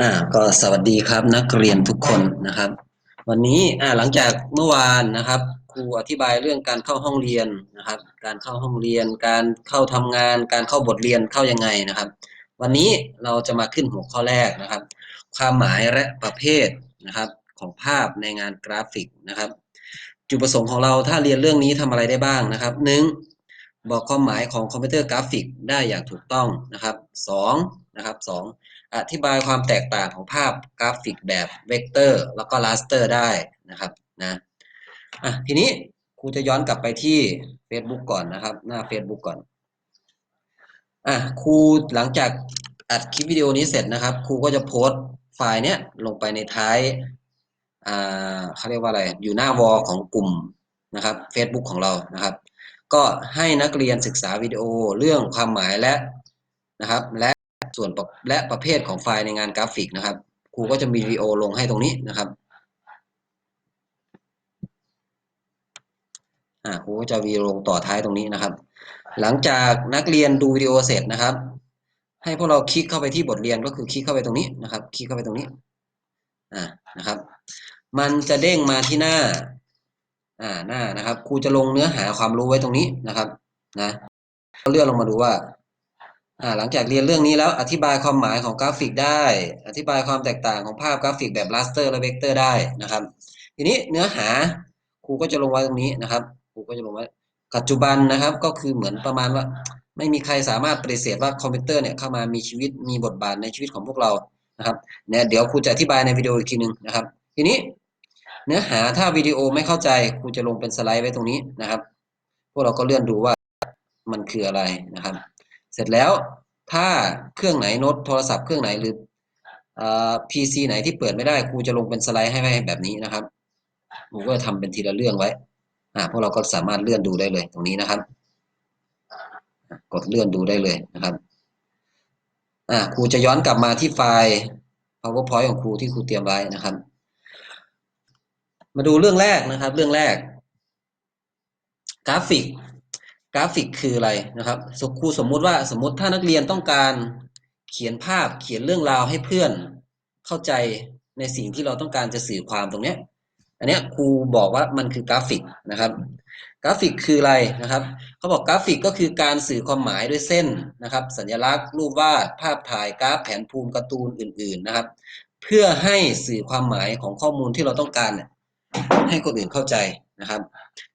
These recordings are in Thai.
อ่าก็สวัสดีครับนักเรียนทุกคนนะครับ วันนี้อ่าหลังจากเมื่อวานนะครับ ครูอธิบายเรื่องการเข้าห้องเรียนนะครับ การเข้าห้องเรียน การเข้าทำงาน การเข้าบทเรียนเข้ายังไงนะครับ วันนี้เราจะมาขึ้นหัวข้อแรกนะครับ ความหมายและประเภทนะครับ ของภาพในงานกราฟิกนะครับ จุดประสงค์ของเราถ้าเรียนเรื่องนี้ทำอะไรได้บ้างนะครับหนึ่งบอกความหมายของคอมพิวเตอร์กราฟิกได้อย่างถูกต้องนะครับสองนะครับสอง อธิบายความแตกต่างของภาพกราฟิกแบบเวกเตอร์แล้วก็ลาสเตอร์ได้นะครับนะอะทีนี้ครูจะย้อนกลับไปที่ Facebook ก่อนนะครับ หน้า Facebook ก่อนอะครูหลังจากอัดคลิปวิดีโอนี้เสร็จนะครับครูก็จะโพสต์ไฟล์เนี้ยลงไปในท้ายอ่าเขาเรียกว่าอะไรอยู่หน้าวอลของกลุ่มนะครับ Facebook ของเรานะครับ ก็ให้นักเรียนศึกษาวิดีโอเรื่องความหมายและนะครับและ ส่วนและประเภทของไฟล์ในงานกราฟิกนะครับ ครูก็จะมีวิดีโอลงให้ตรงนี้นะครับอ่าครูก็จะวีโอลงต่อท้ายตรงนี้นะครับ หลังจากนักเรียนดูวิดีโอเสร็จนะครับ ให้พวกเราคลิกเข้าไปที่บทเรียนก็คือคลิกเข้าไปตรงนี้นะครับ คลิกเข้าไปตรงนี้อ่านะครับ มันจะเด้งมาที่หน้าอ่าหน้านะครับครูจะลงเนื้อหาความรู้ไว้ตรงนี้นะครับนะเลื่อนลงมาดูว่า หลังจากเรียนเรื่องนี้แล้วอธิบายความหมายของกราฟิกได้ อธิบายความแตกต่างของภาพกราฟิกแบบราสเตอร์และเวกเตอร์ได้นะครับ ทีนี้เนื้อหาครูก็จะลงไว้ตรงนี้นะครับครูก็จะลงไว้ปัจจุบันนะครับก็คือเหมือนประมาณว่า ไม่มีใครสามารถปฏิเสธว่าคอมพิวเตอร์เนี่ยเข้ามามีชีวิตมีบทบาทในชีวิตของพวกเรานะครับเนี่ยเดี๋ยวครูจะอธิบายในวิดีโออีกทีนึงนะครับ ทีนี้เนื้อหาถ้าวิดีโอไม่เข้าใจครูจะลงเป็นสไลด์ไว้ตรงนี้นะครับ พวกเราก็เลื่อนดูว่ามันคืออะไรนะครับ เสร็จแล้วถ้าเครื่องไหนโน้ตโทรศัพท์เครื่องไหนหรือพีซีไหนที่เปิดไม่ได้ครูจะลงเป็นสไลด์ให้ไว้แบบนี้นะครับครูก็ทำเป็นทีละเรื่องไว้อ่าพวกเราก็สามารถเลื่อนดูได้เลยตรงนี้นะครับ กดเลื่อนดูได้เลยนะครับอ่าครูจะย้อนกลับมาที่ไฟล์ powerpoint ของครูที่ครูเตรียมไว้นะครับ มาดูเรื่องแรกนะครับ เรื่องแรก กราฟิก กราฟิกคืออะไรนะครับครูสมมุติว่าสมมติถ้านักเรียนต้องการเขียนภาพเขียนเรื่องราวให้เพื่อนเข้าใจในสิ่งที่เราต้องการจะสื่อความตรงเนี้ย อันเนี้ยครูบอกว่ามันคือกราฟิกนะครับ กราฟิกคืออะไรนะครับเขาบอกกราฟิกก็คือการสื่อความหมายด้วยเส้นนะครับ สัญลักษณ์ รูปวาดภาพถ่ายกราฟแผนภูมิการ์ตูนอื่น ๆนะครับ เพื่อให้สื่อความหมายของข้อมูลที่เราต้องการให้คนอื่นเข้าใจ นะครับ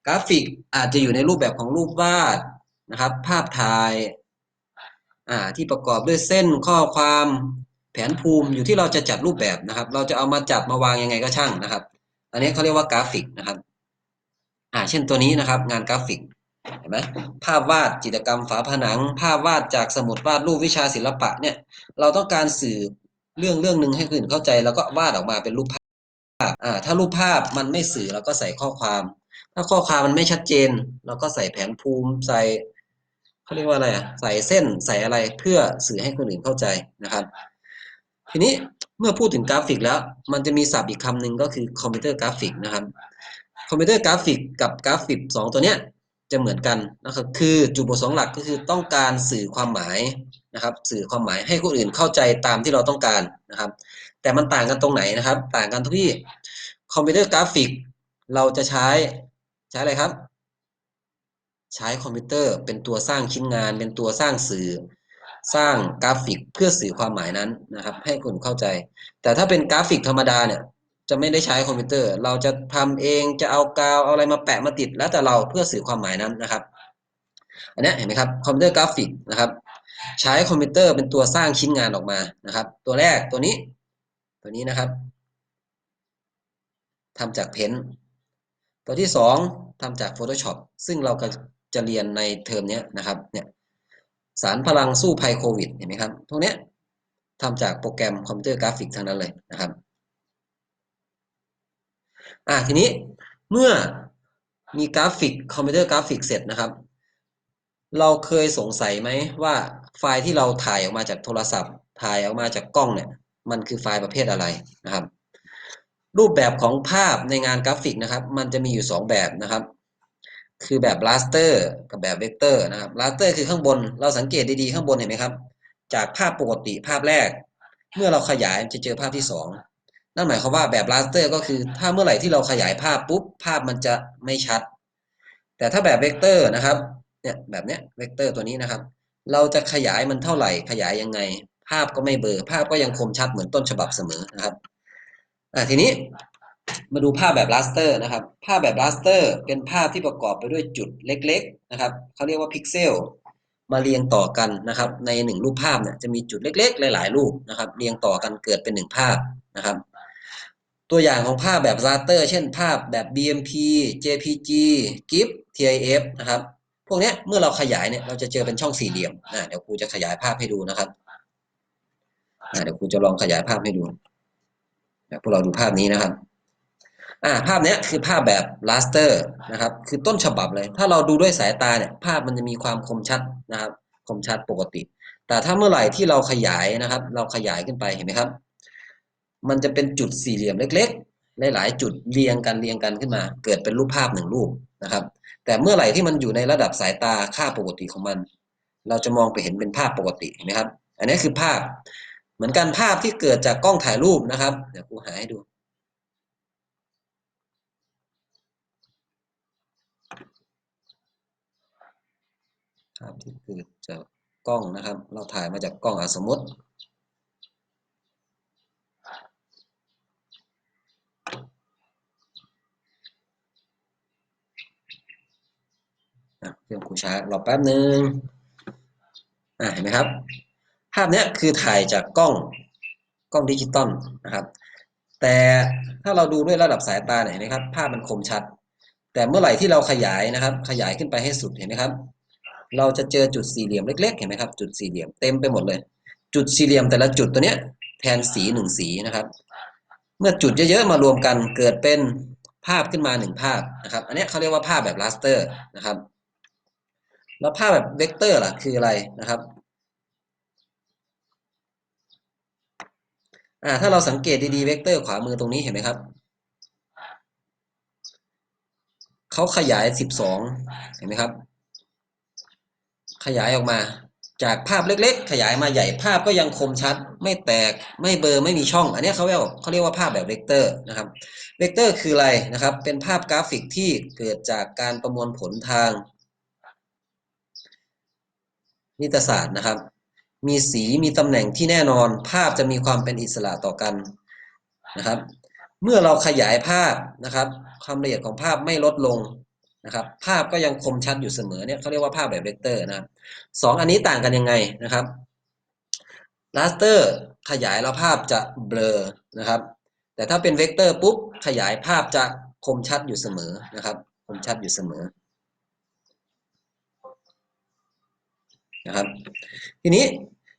กราฟิกอาจจะอยู่ในรูปแบบของรูปวาดนะครับ ภาพถ่ายที่ประกอบด้วยเส้นข้อความแผนภูมิอยู่ที่เราจะจัดรูปแบบนะครับ เราจะเอามาจับมาวางยังไงก็ช่างนะครับ อันนี้เขาเรียกว่ากราฟิกนะครับ อ่า เช่นตัวนี้นะครับ งานกราฟิกเห็นไหมภาพวาดจิตรกรรมฝาผนัง ภาพวาดจากสมุดวาดรูปวิชาศิลปะเนี่ย เราต้องการสื่อเรื่องเรื่องหนึ่งให้คนอื่นเข้าใจ แล้วก็วาดออกมาเป็นรูปภาพ อ่าถ้ารูปภาพมันไม่สื่อเราก็ใส่ข้อความ ถ้าข้อความมันไม่ชัดเจน เราก็ใส่แผนภูมิใส่เขาเรียกว่าอะไรอะใส่เส้นใส่อะไรเพื่อสื่อให้คนอื่นเข้าใจนะครับ ทีนี้เมื่อพูดถึงกราฟิกแล้ว มันจะมีศัพท์อีกคำหนึ่งก็คือคอมพิวเตอร์กราฟิกนะครับคอมพิวเตอร์กราฟิกกับกราฟิกสองตัวเนี้ยจะเหมือนกันนะครับคือจุดประสงค์หลักก็คือต้องการสื่อความหมาย นะครับ สื่อความหมายให้คนอื่นเข้าใจตามที่เราต้องการนะครับ แต่มันต่างกันตรงไหนนะครับ ต่างกันที่คอมพิวเตอร์กราฟิก เราจะใช้ใช้อะไรครับ ใช้คอมพิวเตอร์เป็นตัวสร้างชิ้นงาน เป็นตัวสร้างสื่อสร้างกราฟิกเพื่อสื่อความหมายนั้นนะครับ ให้คนเข้าใจ แต่ถ้าเป็นกราฟิกธรรมดาเนี่ยจะไม่ได้ใช้คอมพิวเตอร์ เราจะทำเองจะเอากาวเอาอะไรมาแปะมาติด แล้วแต่เราเพื่อสื่อความหมายนั้นนะครับ อันนี้เห็นไหมครับคอมพิวเตอร์กราฟิกนะครับ ใช้คอมพิวเตอร์เป็นตัวสร้างชิ้นงานออกมานะครับ ตัวแรกตัวนี้ ตัวนี้นะครับทำจากเพนตัวที่สองทำจาก Photoshop ซึ่งเราก็จะเรียนในเทอมนี้นะครับเนี่ยสารพลังสู้ภัยโควิดเห็นไหมครับพวกนี้ทำจากโปรแกรมคอมพิวเตอร์กราฟิกทั้งนั้นเลยนะครับอะทีนี้เมื่อมีกราฟิกคอมพิวเตอร์กราฟิกเสร็จนะครับ เราเคยสงสัยไหมว่า ไฟล์ที่เราถ่ายออกมาจากโทรศัพท์ ถ่ายออกมาจากกล้องเนี่ย มันคือไฟล์ประเภทอะไรนะครับ รูปแบบของภาพในงานกราฟิกนะครับ มันจะมีอยู่ 2 แบบนะครับ คือแบบราสเตอร์กับแบบเวกเตอร์นะครับราสเตอร์คือข้างบน เราสังเกตดีๆข้างบนเห็นไหมครับ จากภาพปกติภาพแรก เมื่อเราขยายจะเจอภาพที่สองนั่นหมายความว่าแบบราสเตอร์ก็คือถ้าเมื่อไหร่ที่เราขยายภาพปุ๊บภาพมันจะไม่ชัด แต่ถ้าแบบเวกเตอร์นะครับเนี่ยแบบเนี้ยเวกเตอร์ตัวนี้นะครับ เราจะขยายมันเท่าไหร่ ขยายยังไง ภาพก็ไม่เบลอภาพก็ยังคมชัดเหมือนต้นฉบับเสมอนะครับอ่าทีนี้มาดูภาพแบบราสเตอร์นะครับ ภาพแบบราสเตอร์เป็นภาพที่ประกอบไปด้วยจุดเล็ก ๆ นะครับเขาเรียกว่าพิกเซลมาเรียงต่อกันนะครับ ในหนึ่งรูปภาพเนี่ยจะมีจุดเล็ก ๆ หลาย ๆ รูปนะครับ เรียงต่อกันเกิดเป็นหนึ่งภาพนะครับ ตัวอย่างของภาพแบบราสเตอร์ เช่นภาพแบบ BMP JPG GIF TIF นะครับ พวกนี้เมื่อเราขยายเนี่ยเราจะเจอเป็นช่องสี่เหลี่ยมนะเดี๋ยวครูจะขยายภาพให้ดูนะครับเดี๋ยวครูจะลองขยายภาพให้ดูพวกเราดูภาพนี้นะครับอ่าภาพนี้คือภาพแบบ raster นะครับ คือต้นฉบับเลย ถ้าเราดูด้วยสายตาเนี่ยภาพมันจะมีความคมชัดนะครับ คมชัดปกติ แต่ถ้าเมื่อไหร่ที่เราขยายนะครับ เราขยายขึ้นไปเห็นไหมครับ มันจะเป็นจุดสี่เหลี่ยมเล็ก ๆ หลาย ๆ จุดเรียงกันเรียงกันขึ้นมา เกิดเป็นรูปภาพหนึ่งรูปนะครับ แต่เมื่อไหร่ที่มันอยู่ในระดับสายตาค่าปกติของมัน เราจะมองไปเห็นเป็นภาพปกติเห็นไหมครับ อันนี้คือภาพ เหมือนกันภาพที่เกิดจากกล้องถ่ายรูปนะครับ เดี๋ยวครูหาให้ดูภาพที่เกิดจากกล้องนะครับ เราถ่ายมาจากกล้องอสมมติ เครื่องครูช้ารอแป๊บหนึ่งอ่าเห็นไหมครับ ภาพนี้คือถ่ายจากกล้องกล้องดิจิตอลนะครับ แต่ถ้าเราดูด้วยระดับสายตาเห็นไหมครับ ภาพมันคมชัด แต่เมื่อไหร่ที่เราขยายนะครับ ขยายขึ้นไปให้สุดเห็นไหมครับ เราจะเจอจุดสี่เหลี่ยมเล็ก ๆ เห็นไหมครับจุดสี่เหลี่ยมเต็มไปหมดเลย จุดสี่เหลี่ยมแต่ละจุดตัวเนี้ยแทนสีหนึ่งสีนะครับ เมื่อจุดเยอะๆมารวมกันเกิดเป็นภาพขึ้นมาหนึ่งภาพนะครับ อันนี้เขาเรียกว่าภาพแบบราสเตอร์นะครับ แล้วภาพแบบเวกเตอร์ล่ะคืออะไรนะครับอ่าถ้าเราสังเกตดีๆเวกเตอร์ขวามือตรงนี้เห็นไหมครับเขาขยาย 12 เห็นไหมครับ ขยายออกมา จากภาพเล็ก ๆ ขยายมาใหญ่ภาพก็ยังคมชัด ไม่แตกไม่เบลอไม่มีช่อง อันนี้เขาเรียกเขาเรียกว่าภาพแบบเวกเตอร์นะครับเวกเตอร์คืออะไรนะครับ เป็นภาพกราฟิกที่เกิดจากการประมวลผลทาง นิตศาสตร์นะครับ มีสีมีตำแหน่งที่แน่นอน ภาพจะมีความเป็นอิสระต่อกันนะครับ เมื่อเราขยายภาพนะครับ ความละเอียดของภาพไม่ลดลงนะครับ ภาพก็ยังคมชัดอยู่เสมอเนี่ยเขาเรียกว่าภาพแบบเวกเตอร์นะครับสองอันนี้ต่างกันยังไงนะครับราสเตอร์ขยายแล้วภาพจะเบลอนะครับ แต่ถ้าเป็นเวกเตอร์ปุ๊บขยายภาพจะคมชัดอยู่เสมอนะครับ คมชัดอยู่เสมอ นะครับ ทีนี้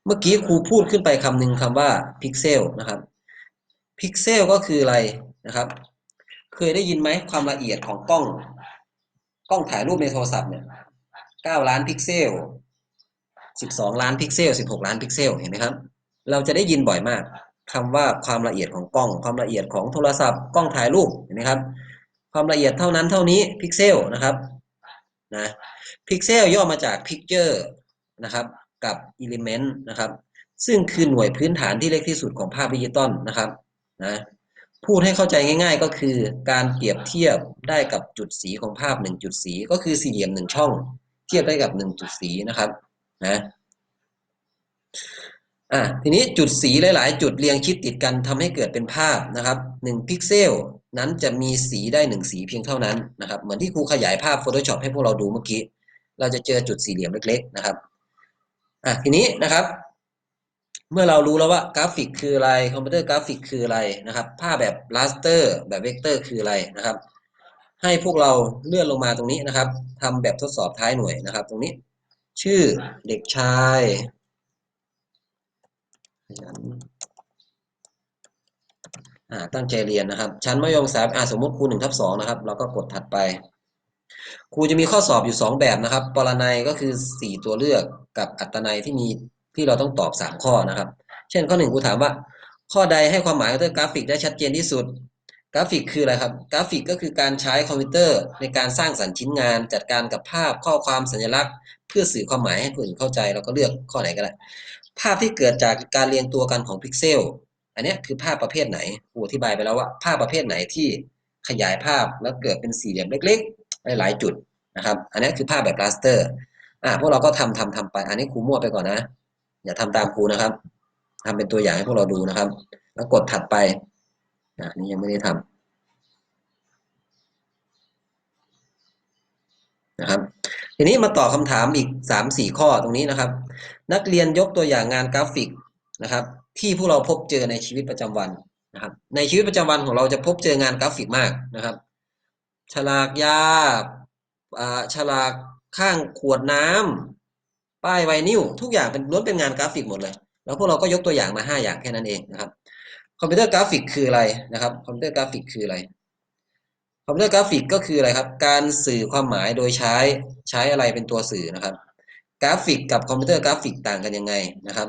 เมื่อกี้ครูพูดขึ้นไปคำหนึ่งคำว่าพิกเซลนะครับพิกเซลก็คืออะไรนะครับ เคยได้ยินไหมความละเอียดของกล้อง กล้องถ่ายรูปในโทรศัพท์เนี่ย9ล้านพิกเซล12ล้านพิกเซล16ล้านพิกเซลเห็นไหมครับ เราจะได้ยินบ่อยมากคำว่าความละเอียดของกล้อง ความละเอียดของโทรศัพท์กล้องถ่ายรูปเห็นไหมครับ ความละเอียดเท่านั้นเท่านี้พิกเซลนะครับนะพิกเซลย่อมาจาก picture นะครับกับ element นะครับซึ่งคือหน่วยพื้นฐานที่เล็กที่สุดของภาพดิจิตอลนะครับนะพูดให้เข้าใจง่าย ๆ ก็คือการเปรียบเทียบได้กับจุดสีของภาพหนึ่งจุดสีก็คือสี่เหลี่ยมหนึ่งช่อง เทียบได้กับหนึ่งจุดสีนะครับนะอะทีนี้จุดสีหลาย ๆ จุดเรียงชิดติดกันทำให้เกิดเป็นภาพนะครับหนึ่งพิกเซลนั้นจะมีสีได้หนึ่งสีเพียงเท่านั้นนะครับเหมือนที่ครูขยายภาพ Photoshop ให้พวกเราดูเมื่อกี้ เราจะเจอจุดสี่เหลี่ยมเล็ก ๆ นะครับ อะทีนี้นะครับ เมื่อเรารู้แล้วว่ากราฟิกคืออะไรคอมพิวเตอร์กราฟิกคืออะไรนะครับ ภาพแบบราสเตอร์แบบเวกเตอร์คืออะไรนะครับ ให้พวกเราเลื่อนลงมาตรงนี้นะครับทำแบบทดสอบท้ายหน่วยนะครับ ตรงนี้ ชื่อเด็กชายอ่าตั้งใจเรียนนะครับ ชั้นมัธยมศึกษาอ่าสมมติครูหนึ่งทับสองนะครับ เราก็กดถัดไป ครูจะมีข้อสอบอยู่สองแบบนะครับ ปรนัยก็คือสี่ตัวเลือก กับอัตนัยที่มีที่เราต้องตอบสามข้อนะครับ เช่นข้อหนึ่งครูถามว่า ข้อใดให้ความหมายของกราฟิกได้ชัดเจนที่สุด กราฟิกคืออะไรครับ กราฟิกก็คือการใช้คอมพิวเตอร์ในการสร้างสรรค์ชิ้นงาน จัดการกับภาพข้อความสัญลักษณ์ เพื่อสื่อความหมายให้คนอื่นเข้าใจเราก็เลือกข้อไหนก็ได้ภาพที่เกิดจากการเรียงตัวกันของพิกเซลอันนี้คือภาพประเภทไหนครูอธิบายไปแล้วว่า ภาพประเภทไหนที่ขยายภาพแล้วเกิดเป็นสี่เหลี่ยมเล็ก ๆ หลายๆจุดนะครับ อันนี้คือภาพแบบราสเตอร์ อ่าพวกเราก็ทำทำทำไป อันนี้ครูมั่วไปก่อนนะ อย่าทำตามครูนะครับทำเป็นตัวอย่างให้พวกเราดูนะครับ แล้วกดถัดไปอ่านี่ยังไม่ได้ทำนะครับทีนี้มาตอบคำถามอีกสามสี่ข้อตรงนี้นะครับ นักเรียนยกตัวอย่างงานกราฟิกนะครับ ที่พวกเราพบเจอในชีวิตประจำวันนะครับ ในชีวิตประจำวันของเราจะพบเจองานกราฟิกมากนะครับ ฉลากยาอ่าฉลาก ข้างขวดน้ำป้ายไวนิลทุกอย่างเป็นล้วนเป็นงานกราฟิกหมดเลย แล้วพวกเราก็ยกตัวอย่างมาห้าอย่างแค่นั้นเองนะครับ คอมพิวเตอร์กราฟิกคืออะไรนะครับ คอมพิวเตอร์กราฟิกคืออะไร คอมพิวเตอร์กราฟิกก็คืออะไรครับ การสื่อความหมายโดยใช้ใช้อะไรเป็นตัวสื่อนะครับ กราฟิกกับคอมพิวเตอร์กราฟิกต่างกันยังไงนะครับ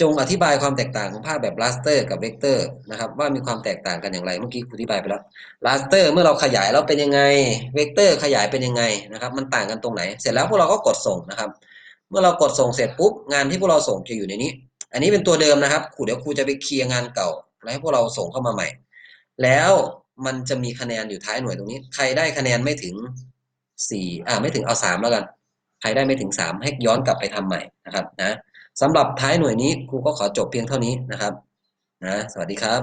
จงอธิบายความแตกต่างของภาพแบบราสเตอร์กับเวกเตอร์นะครับ ว่ามีความแตกต่างกันอย่างไร เมื่อกี้ครูอธิบายไปแล้วราสเตอร์เมื่อเราขยายแล้วเป็นยังไงเวกเตอร์ขยายเป็นยังไงนะครับ มันต่างกันตรงไหน เสร็จแล้วพวกเราก็กดส่งนะครับ เมื่อเรากดส่งเสร็จปุ๊บงานที่พวกเราส่งจะอยู่ในนี้ อันนี้เป็นตัวเดิมนะครับครูเดี๋ยวครูจะไปเคลียร์งานเก่า แล้วให้พวกเราส่งเข้ามาใหม่ แล้วมันจะมีคะแนนอยู่ท้ายหน่วยตรงนี้ ใครได้คะแนนไม่ถึงสี่อ่าไม่ถึงเอาสามแล้วกัน ใครได้ไม่ถึงสามให้ย้อนกลับไปทำใหม่นะครับนะ สำหรับท้ายหน่วยนี้ครูก็ขอจบเพียงเท่านี้นะครับนะสวัสดีครับ